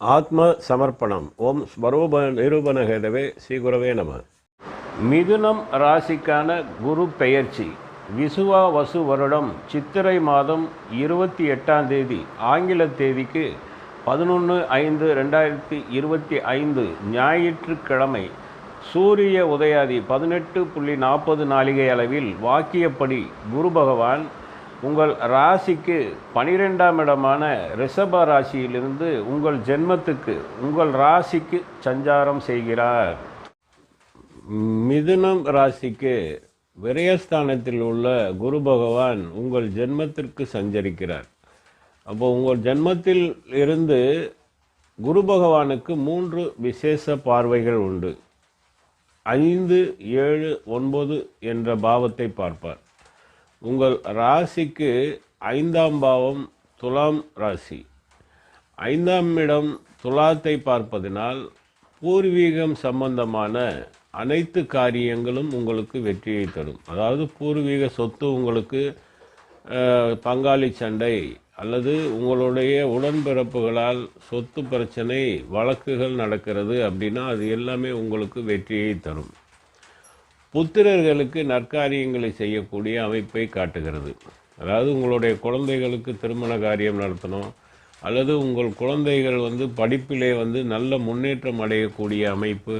ஆத்ம சமர்ப்பணம் ஓம் ஸ்வரூப நிரூபணகேதவே ஸ்ரீகுரவே நம. மிதுனம் ராசிக்கான குரு பெயர்ச்சி. விசுவா வசு வருடம் சித்திரை மாதம் இருபத்தி எட்டாம் தேதி ஆங்கில தேதிக்கு பதினொன்று ஐந்து ரெண்டாயிரத்தி இருபத்தி ஐந்து ஞாயிற்றுக்கிழமை சூரிய உதயாதி பதினெட்டு புள்ளி நாற்பது நாளிகை அளவில் வாக்கியப்படி குரு பகவான் உங்கள் ராசிக்கு பனிரெண்டாம் இடமான ரிஷப ராசியிலிருந்து உங்கள் ஜென்மத்துக்கு உங்கள் ராசிக்கு சஞ்சாரம் செய்கிறார். மிதுனம் ராசிக்கு விரயஸ்தானத்தில் உள்ள குரு பகவான் உங்கள் ஜென்மத்திற்கு சஞ்சரிக்கிறார். அப்போ உங்கள் ஜென்மத்தில் இருந்து குரு பகவானுக்கு மூன்று விசேஷ பார்வைகள் உண்டு. ஐந்து ஏழு ஒன்பது என்ற பாவத்தை பார்ப்பார். உங்கள் ராசிக்கு ஐந்தாம் பாவம் துலாம் ராசி. ஐந்தாம் இடம் துலாத்தை பார்ப்பதினால் பூர்வீகம் சம்பந்தமான அனைத்து காரியங்களும் உங்களுக்கு வெற்றியை தரும். அதாவது பூர்வீக சொத்து உங்களுக்கு பங்காளி சண்டை அல்லது உங்களுடைய உடன்பிறப்புகளால் சொத்து பிரச்சனை வழக்குகள் நடக்கிறது அப்படின்னா அது எல்லாமே உங்களுக்கு வெற்றியை தரும். புத்திரர்களுக்கு நற்காரியங்களை செய்யக்கூடிய அமைப்பை காட்டுகிறது. அதாவது உங்களுடைய குழந்தைகளுக்கு திருமண காரியம் நடத்தணும் அல்லது உங்கள் குழந்தைகள் வந்து படிப்பிலே வந்து நல்ல முன்னேற்றம் அடையக்கூடிய அமைப்பு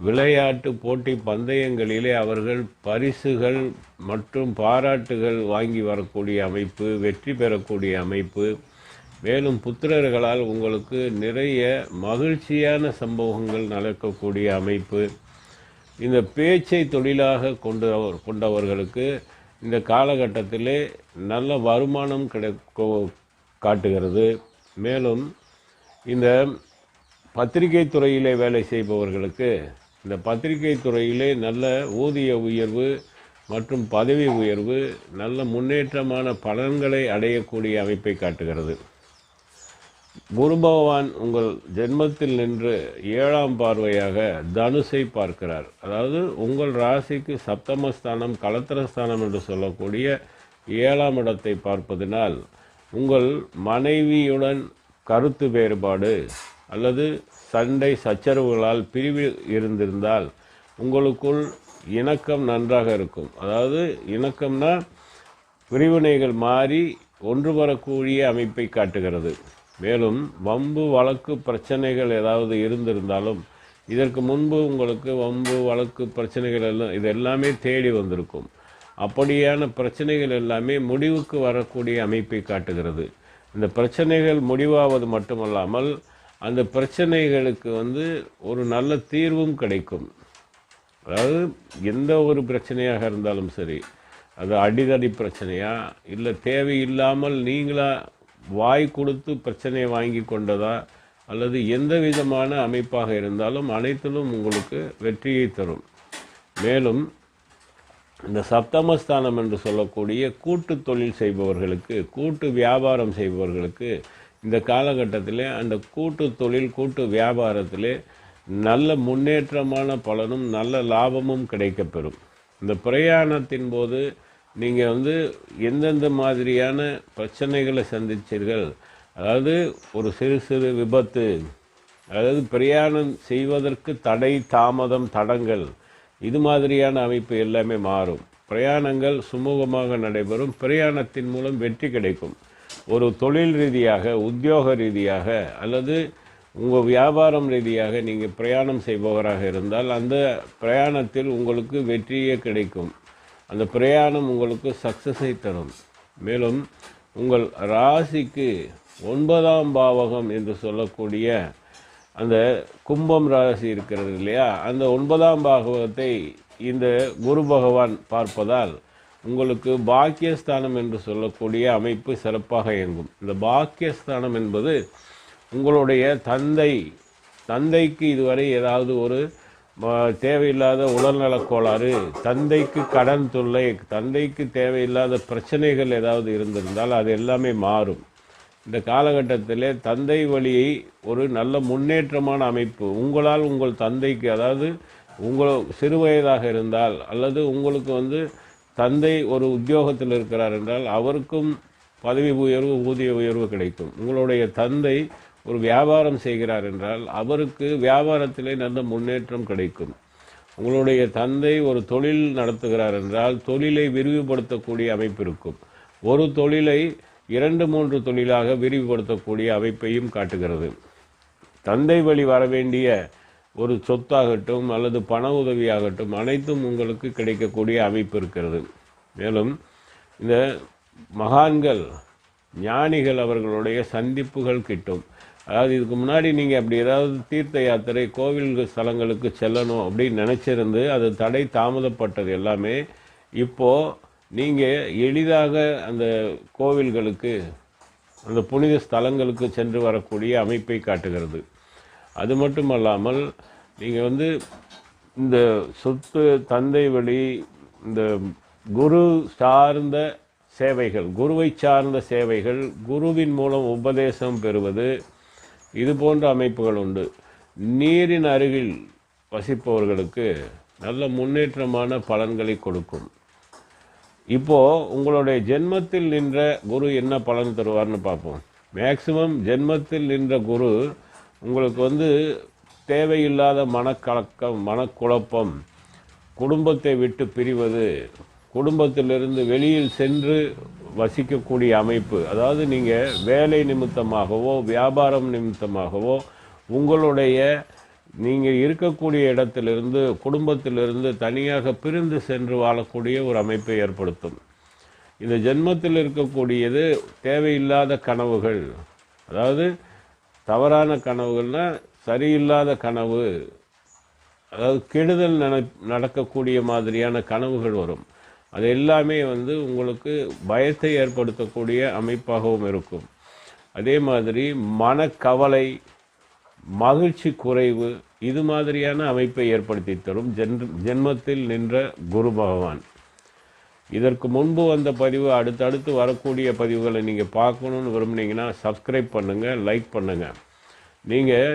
விளையாட்டு போட்டி பந்தயங்களிலே அவர்கள் பரிசுகள் மற்றும் பாராட்டுகள் வாங்கி வரக்கூடிய அமைப்பு வெற்றி பெறக்கூடிய அமைப்பு. மேலும் புத்திரர்களால் உங்களுக்கு நிறைய மகிழ்ச்சியான சம்பவங்கள் நடக்கக்கூடிய அமைப்பு. இந்த பேச்சை தொழிலாக கொண்டவர் கொண்டவர்களுக்கு இந்த காலகட்டத்திலே நல்ல வருமானம் கிடைக்க காட்டுகிறது. மேலும் இந்த பத்திரிகை துறையிலே வேலை செய்பவர்களுக்கு இந்த பத்திரிகை துறையிலே நல்ல ஊதிய உயர்வு மற்றும் பதவி உயர்வு நல்ல முன்னேற்றமான பலன்களை அடையக்கூடிய அமைப்பை காட்டுகிறது. குரு பகவான் உங்கள் ஜென்மத்தில் நின்று ஏழாம் பார்வையாக தனுசை பார்க்கிறார். அதாவது உங்கள் ராசிக்கு சப்தமஸ்தானம் கலத்திரஸ்தானம் என்று சொல்லக்கூடிய ஏழாம் இடத்தை பார்ப்பதினால் உங்கள் மனைவியுடன் கருத்து வேறுபாடு அல்லது சண்டை சச்சரவுகளால் பிரிவு இருந்திருந்தால் உங்களுக்குள் இணக்கம் நன்றாக இருக்கும். அதாவது இணக்கம்னா பிரிவினைகள் மாறி ஒன்று வரக்கூடிய அமைப்பை காட்டுகிறது. மேலும் வம்பு வழக்கு பிரச்சனைகள் ஏதாவது இருந்திருந்தாலும் இதற்கு முன்பு உங்களுக்கு வம்பு வழக்கு பிரச்சனைகள் எல்லாம் இது எல்லாமே தேடி வந்திருக்கும். அப்படியான பிரச்சனைகள் எல்லாமே முடிவுக்கு வரக்கூடிய அமைப்பை காட்டுகிறது. இந்த பிரச்சனைகள் முடிவாவது மட்டுமல்லாமல் அந்த பிரச்சனைகளுக்கு வந்து ஒரு நல்ல தீர்வும் கிடைக்கும். அதாவது எந்த ஒரு பிரச்சனையாக இருந்தாலும் சரி அது அடிதடி பிரச்சனையா இல்லை தேவையில்லாமல் நீங்களாக வாய் கொடுத்து பிரச்சனையை வாங்கி கொண்டதா அல்லது எந்த விதமான அமைப்பாக இருந்தாலும் அனைத்திலும் உங்களுக்கு வெற்றியை தரும். மேலும் இந்த சப்தமஸ்தானம் என்று சொல்லக்கூடிய கூட்டு தொழில் செய்பவர்களுக்கு கூட்டு வியாபாரம் செய்பவர்களுக்கு இந்த காலகட்டத்திலே அந்த கூட்டு தொழில் கூட்டு வியாபாரத்தில் நல்ல முன்னேற்றமான பலனும் நல்ல லாபமும் கிடைக்கப்பெறும். இந்த பிரயாணத்தின் போது நீங்கள் வந்து எந்தெந்த மாதிரியான பிரச்சனைகளை சந்திச்சீர்கள்? அதாவது ஒரு சிறு சிறு விபத்து அதாவது பிரயாணம் செய்வதற்கு தடை தாமதம் தடங்கள் இது மாதிரியான அமைப்பு எல்லாமே மாறும். பிரயாணங்கள் சுமூகமாக நடைபெறும். பிரயாணத்தின் மூலம் வெற்றி கிடைக்கும். ஒரு தொழில் ரீதியாக உத்தியோக ரீதியாக அல்லது உங்கள் வியாபாரம் ரீதியாக நீங்கள் பிரயாணம் செய்பவராக இருந்தால் அந்த பிரயாணத்தில் உங்களுக்கு வெற்றியே கிடைக்கும். அந்த பிரயாணம் உங்களுக்கு சக்ஸஸை தரும். மேலும் உங்கள் ராசிக்கு ஒன்பதாம் பாவகம் என்று சொல்லக்கூடிய அந்த கும்பம் ராசி இருக்கிறது இல்லையா? அந்த ஒன்பதாம் பாகவத்தை இந்த குரு பகவான் பார்ப்பதால் உங்களுக்கு பாக்கியஸ்தானம் என்று சொல்லக்கூடிய அமைப்பு சிறப்பாக இயங்கும். இந்த பாக்கியஸ்தானம் என்பது உங்களுடைய தந்தை தந்தைக்கு இதுவரை ஏதாவது ஒரு தேவையில்லாத உடல்நலக் கோளாறு தந்தைக்கு கடன் தொல்லை தந்தைக்கு தேவையில்லாத பிரச்சனைகள் ஏதாவது இருந்திருந்தால் அது எல்லாமே மாறும். இந்த காலகட்டத்திலே தந்தை வழியை ஒரு நல்ல முன்னேற்றமான அமைப்பு உங்களால் உங்கள் தந்தைக்கு அதாவது உங்கள் சிறு வயதாக இருந்தால் அல்லது உங்களுக்கு வந்து தந்தை ஒரு உத்தியோகத்தில் இருக்கிறார் என்றால் அவருக்கும் பதவி உயர்வு ஊதிய உயர்வு கிடைக்கும். உங்களுடைய தந்தை ஒரு வியாபாரம் செய்கிறார் என்றால் அவருக்கு வியாபாரத்திலே நல்ல முன்னேற்றம் கிடைக்கும். உங்களுடைய தந்தை ஒரு தொழில் நடத்துகிறார் என்றால் தொழிலை விரிவுபடுத்தக்கூடிய அமைப்பு இருக்கும். ஒரு தொழிலை இரண்டு மூன்று தொழிலாக விரிவுபடுத்தக்கூடிய அமைப்பையும் காட்டுகிறது. தந்தை வழி வர வேண்டிய ஒரு சொத்தாகட்டும் அல்லது பண உதவியாகட்டும் அனைத்தும் உங்களுக்கு கிடைக்கக்கூடிய அமைப்பு இருக்கிறது. மேலும் இந்த மகான்கள் ஞானிகள் அவர்களுடைய சந்திப்புகள் கிட்டும். அதாவது இதுக்கு முன்னாடி நீங்கள் அப்படி ஏதாவது தீர்த்த யாத்திரை கோவில் ஸ்தலங்களுக்கு செல்லணும் அப்படின்னு நினச்சிருந்து அது தடை தாமதப்பட்டது எல்லாமே. இப்போது நீங்கள் எளிதாக அந்த கோவில்களுக்கு அந்த புனித ஸ்தலங்களுக்கு சென்று வரக்கூடிய அமைப்பை காட்டுகிறது. அது மட்டுமல்லாமல் நீங்கள் வந்து இந்த சொத்து தந்தை வழி இந்த குரு சார்ந்த சேவைகள் குருவை சார்ந்த சேவைகள் குருவின் மூலம் உபதேசம் பெறுவது இது போன்ற அமைப்புகள் உண்டு. நீரின் அருகில் வசிப்பவர்களுக்கு நல்ல முன்னேற்றமான பலன்களை கொடுக்கும். இப்போ உங்களுடைய ஜென்மத்தில் நின்ற குரு என்ன பலன் தருவார்னு பார்ப்போம். மேக்சிமம் ஜென்மத்தில் நின்ற குரு உங்களுக்கு வந்து தேவையில்லாத மனக்கலக்கம் மனக்குழப்பம் குடும்பத்தை விட்டு பிரிவது குடும்பத்திலிருந்து வெளியில் சென்று வசிக்கக்கூடிய அமைப்பு. அதாவது நீங்கள் வேலை நிமித்தமாகவோ வியாபாரம் நிமித்தமாகவோ உங்களுடைய நீங்கள் இருக்கக்கூடிய இடத்திலிருந்து குடும்பத்திலிருந்து தனியாக பிரிந்து சென்று வாழக்கூடிய ஒரு அமைப்பை ஏற்படுத்தும். இந்த ஜென்மத்தில் இருக்கக்கூடியது தேவையில்லாத கனவுகள். அதாவது தவறான கனவுகள்னால் சரியில்லாத கனவு. அதாவது கெடுதல் நட நடக்கக்கூடிய மாதிரியான கனவுகள் வரும். அது எல்லாமே வந்து உங்களுக்கு பயத்தை ஏற்படுத்தக்கூடிய அமைப்பாகவும் இருக்கும். அதே மாதிரி மனக்கவலை மகிழ்ச்சி குறைவு இது மாதிரியான அமைப்பை ஏற்படுத்தி தரும் ஜென் ஜென்மத்தில் நின்ற குரு பகவான். இதற்கு முன்பு வந்த பதிவு அடுத்தடுத்து வரக்கூடிய பதிவுகளை நீங்கள் பார்க்கணுன்னு விரும்புனீங்கன்னா சப்ஸ்கிரைப் பண்ணுங்கள் லைக் பண்ணுங்கள் நீங்கள்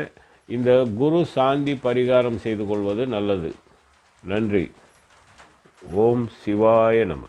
இந்த குரு சாந்தி பரிகாரம் செய்து கொள்வது நல்லது. நன்றி. ஓம் சிவாய நம.